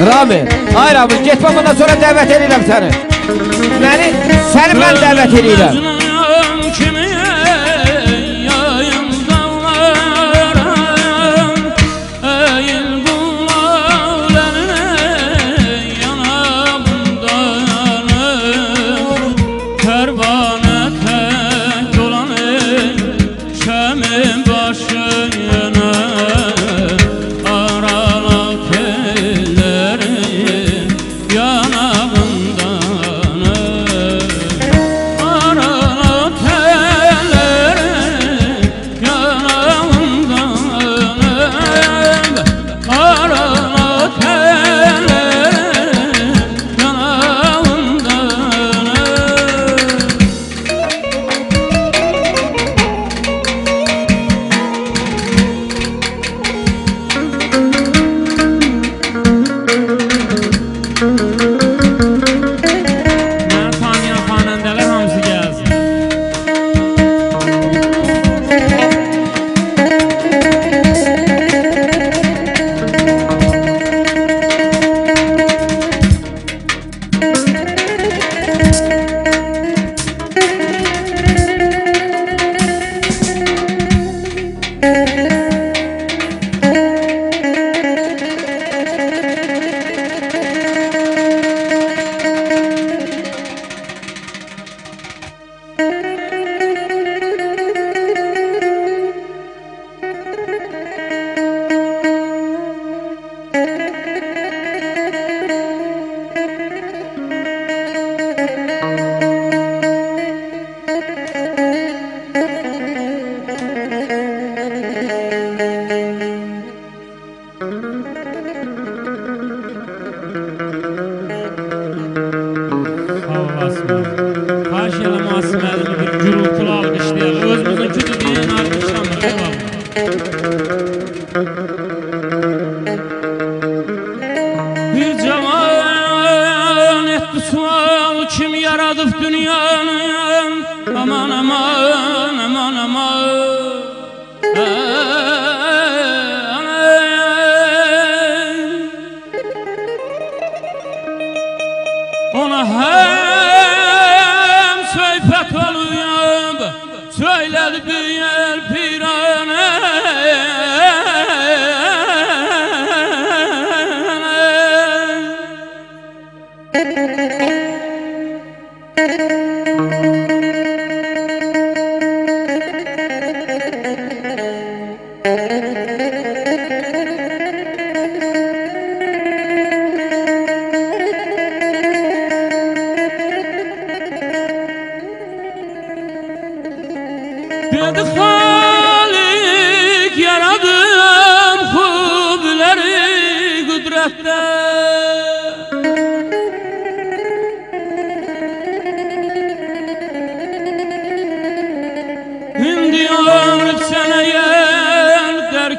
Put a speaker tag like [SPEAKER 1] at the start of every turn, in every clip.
[SPEAKER 1] Rami, ay Rami, getmə bundan sonra dəvət edirəm səni. Məni, səni mən dəvət edirəm.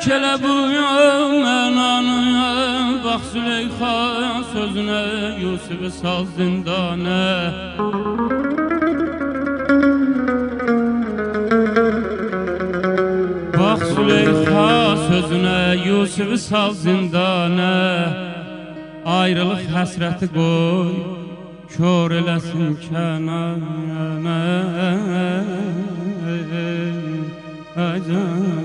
[SPEAKER 2] Yer Derkele buyum ben anıya Bak Züleyha sözüne Yusuf'u sal zindane Bak Züleyha sözüne Yusuf'u sal zindane Ayrılık həsrəti qoy Kör eləsin kənana Acam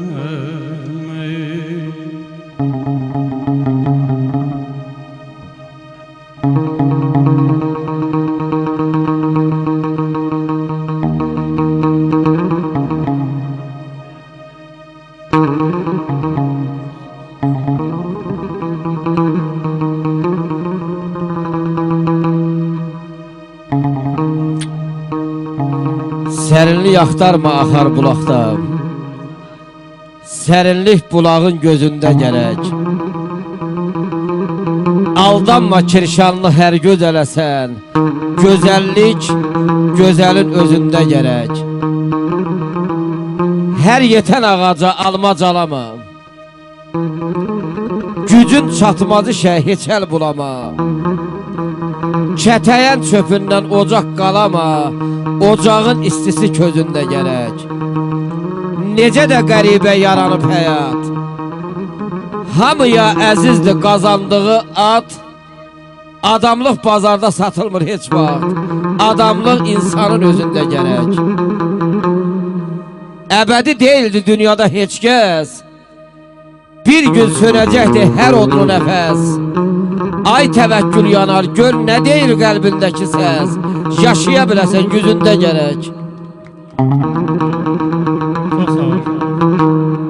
[SPEAKER 1] Sərinlik axtarma axar bulaqda. Sərinlik bulağın gözündə gərək. Aldanma kirşanlı hər göz eləsən. Gözəllik gözəlin özündə gərək. Hər yetən ağaca alma calama. Gücün çatmazı şey heç əl bulama. Çətəyən çöpündən ocaq qalama, ocağın istisi közündə gərək. Necə də qəribə yaranıb həyat. Hamıya əzizdir qazandığı at,
[SPEAKER 2] Adamlıq bazarda satılmır heç vaxt. Adamlıq insanın özündə gərək. Əbədi deyildi dünyada heç kəs. Bir gün sönəcəkdi hər odlu nəfəs. Ay təvəkkül yanar, gör nə deyir qəlbindəki səs. Yaşaya biləsən yüzündə gərək.
[SPEAKER 1] Çok sağ olun.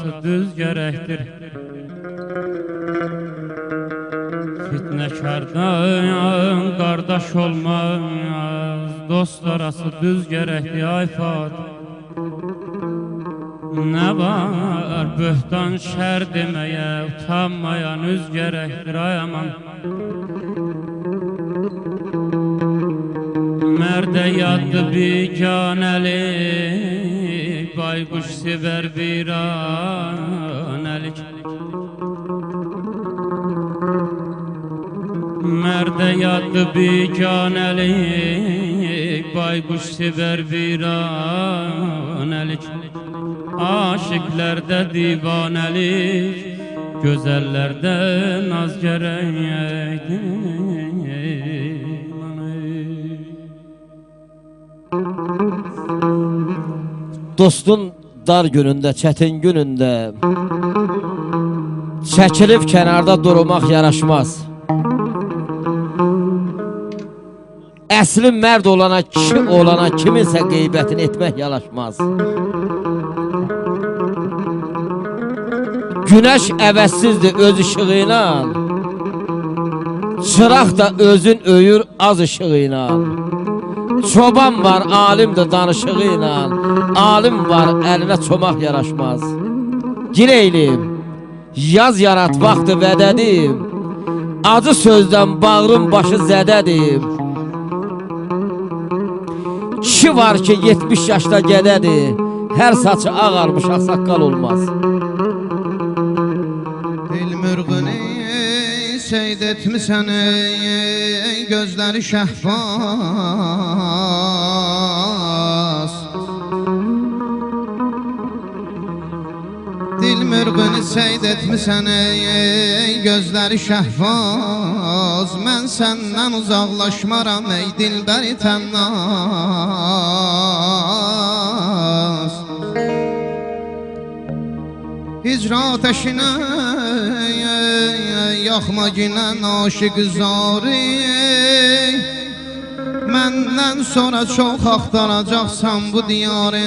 [SPEAKER 1] Dost arası düz gerektir. Fitnekardan kardeş olmaz. Dost arası düz gerekli ay Fatih. Ne var böhtan şer demeye Utanmayan üz gerektir ay aman. Merde yattı bir canelik Baykuş sever bir anelik Merde yattı bir canelik Baykuş sever bir anelik Aşıklarda divanelik Gözellerde naz gerektir
[SPEAKER 2] Dostun dar günündə, çətin günündə çəkilib kənarda durmaq yaraşmaz. Əsli mərd olana, kişi olana kiminsə qeybətini etmək yaraşmaz. Günəş əvəzsizdir öz işığı ilə. Çıraq da özün öyür az işığı ilə. Çoban var, alimdir danışığı ilə. Alim var, əlinə çomaq yaraşmaz. Gireylim, yaz yarat vaxtı vədədim. Acı sözdən bağrım başı zədədim. Kişi var ki 70 yaşda gədədir. Hər saçı ağarmış ağsaqqal olmaz.
[SPEAKER 3] Dil mürgünü seyd etmisən ey gözləri şəhbaz seyd etmisən ey gözləri şəhbaz Mən səndən uzaqlaşmaram ey dilbəri tənnaz Hicra ateşine Yakma ginen aşık zari. Menden sonra çok aktaracaksan bu diyarı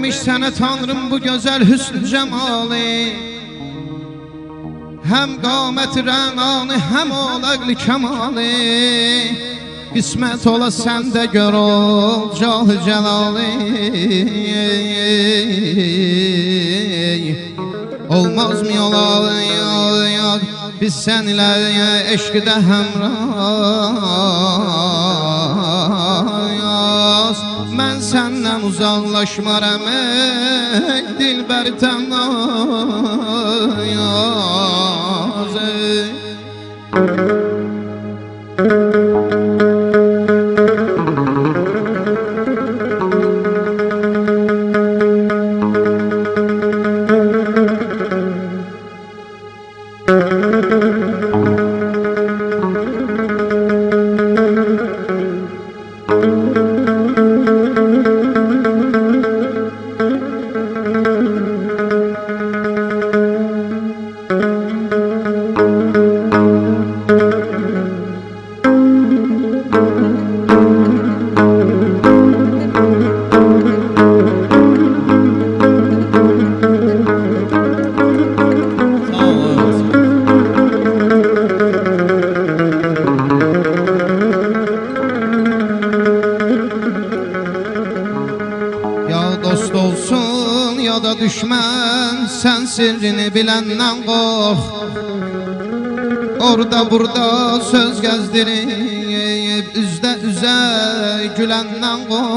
[SPEAKER 3] Vermiş sana Tanrım bu güzel hüsn cemali. Hem qamet rənanı, həm ol əqli kəmalı Qismət ola sən gör ol cahı cəlali Olmaz mı yola yar yar? Biz səninlə eşqdə həmrayaz səndən uzaqlaşmaram ey dilbər tənayaz ey gezdirip Üzde üze gülenden koyuyor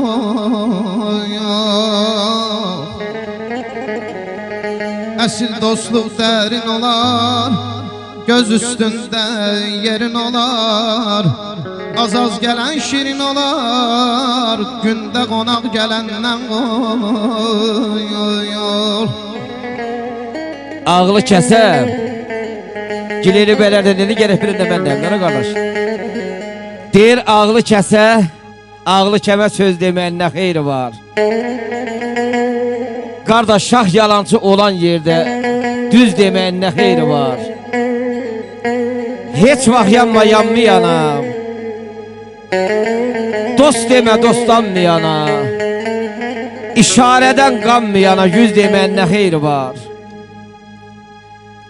[SPEAKER 3] Esil dostluk derin olar Göz üstünde yerin olar. Az az gelen şirin olar Günde konak gelenden koyuyor
[SPEAKER 2] Ağlı kəsər. Gileri belərdə dedi, gərək birində mən deyim, nə qardaş? Deyir, ağlı kəsə, ağlı kəmə söz deməyin nə xeyri var? Qardaş, şah yalancı olan yerdə düz deməyin nə xeyri var? Heç vaxt yanma, yanmayanam. Dost demə, dostlanmayana. İşarədən qanmayana yüz deməyin nə xeyri var?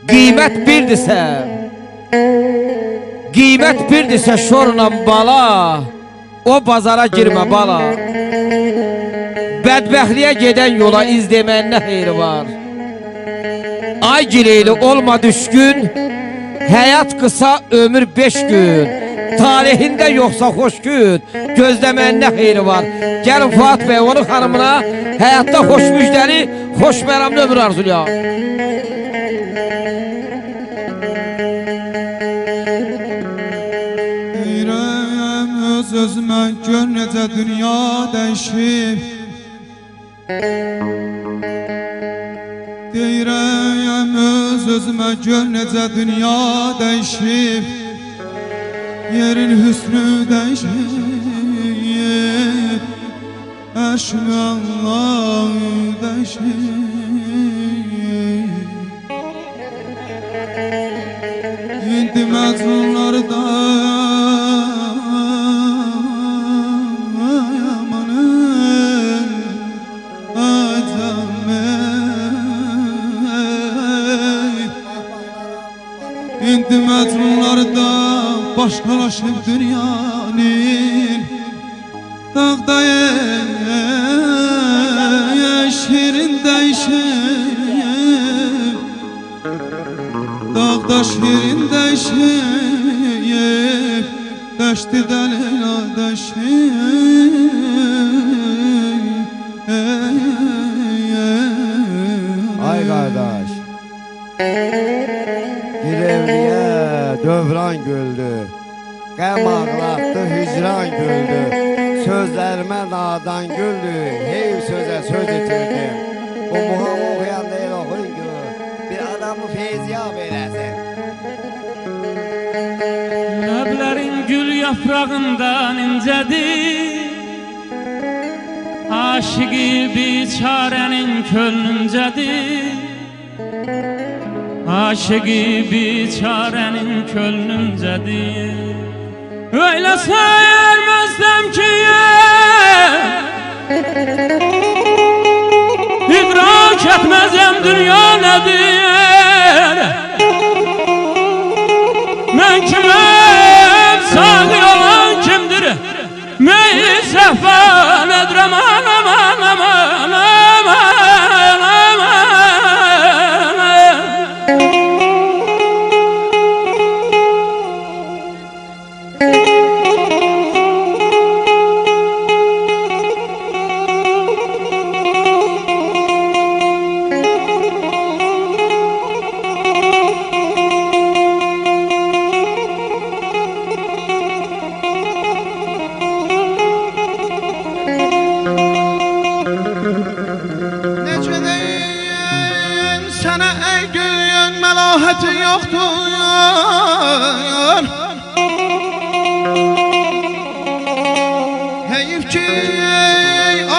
[SPEAKER 2] Qiymət birdirsə Qiymət birdirsə şorla bala O bazara girmə bala. Bədbəxtliyə gedən yola iz deməyin nə xeyri var? Ay gileyli olma düşkün Həyat qısa ömür beş gün. Talihində yoxsa xoş gün Gözləməyin nə xeyri var? Gəlin Fuat bəy onun xanımına Həyatda xoş müjdəli Xoş məramlı ömür arzulayaq
[SPEAKER 4] öz özümə gör necə dünya dəyişib Deyirəm öz özümə gör necə dünya dəyişib Yerin hüsnü dəyişib Əşmi Allah dəyişib Dağda şirin dəyişib Dəşti dəlil dəyişib
[SPEAKER 5] Ay qardaş Girevliyə dövran güldü. Qəm ağlatdı hicran güldü. Sözlərimə nadan güldü. Heyv sözə söz itirdim Bu muhamı oxuyan
[SPEAKER 1] gül yaprağından incədir Aşıqı biçarənin könlüncədir Aşıqı biçarənin könlüncədir Öyle sayılmazdım ki İdrak etmezem dünya nedir? Ben kimim
[SPEAKER 3] Stefano Dramano Heyif ki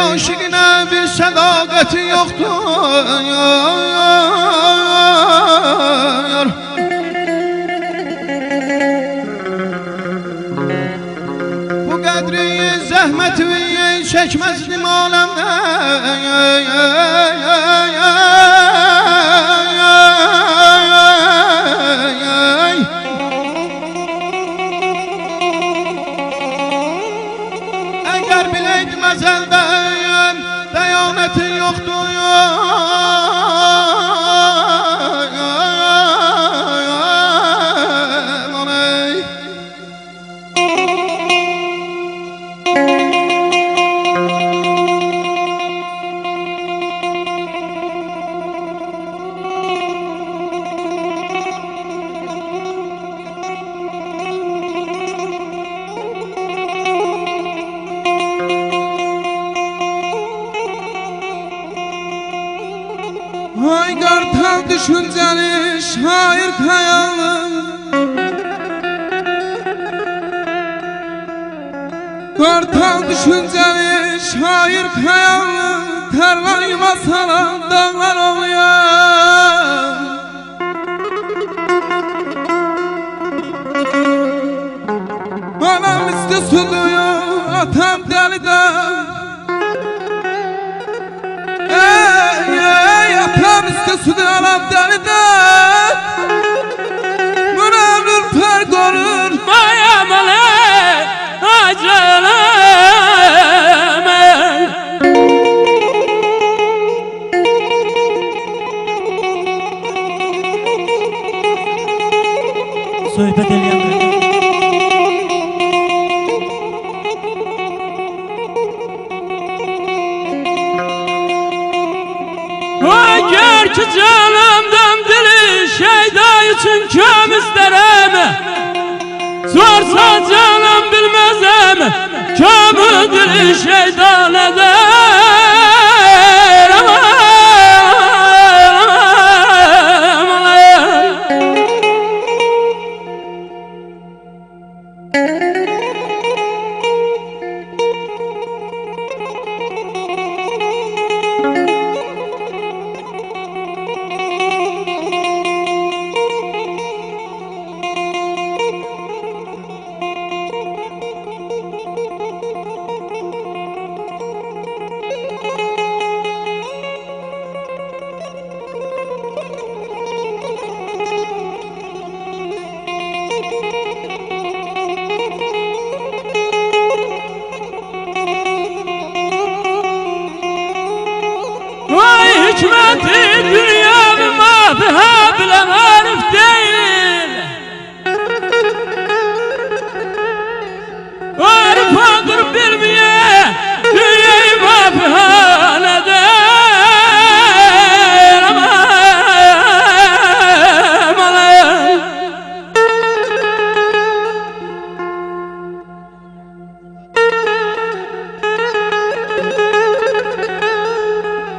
[SPEAKER 3] aşiqinə bir sədaqətin yoxdur Bu qədri zəhməti çəkməzdim Kar mas etmez
[SPEAKER 1] düşünceli şair hayalım Kartal düşünceli şair hayalım Terlayı masalan dağlar oluyor. Anam üstü suluyor atam deliden Ey atam üstü suluyor anam deliden Buna ürper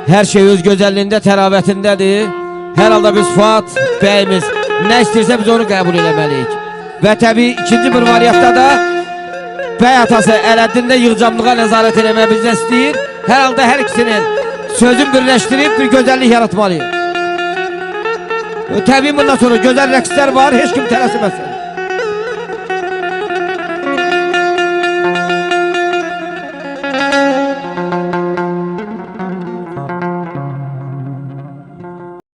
[SPEAKER 2] Her şey öz gözəlliyində, təravətindədir. Hər halda biz Fuad bəyimiz nə istəyirsə biz onu qəbul eləməliyik. Və təbii ikinci bir variantda da bəy atası Ələddin də yığcamlığa nəzarət eləməyi bizdən istəyir. Hər halda hər sözün birləşdirib bir gözəllik yaratmalıyıq. Təbii bundan sonra gözəl rəqslər var, heç kim tələsməsin.